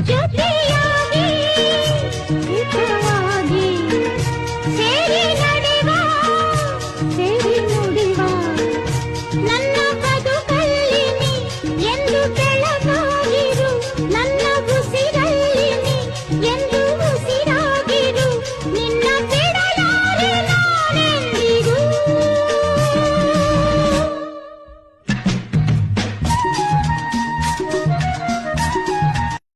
ಜೊತೆಯ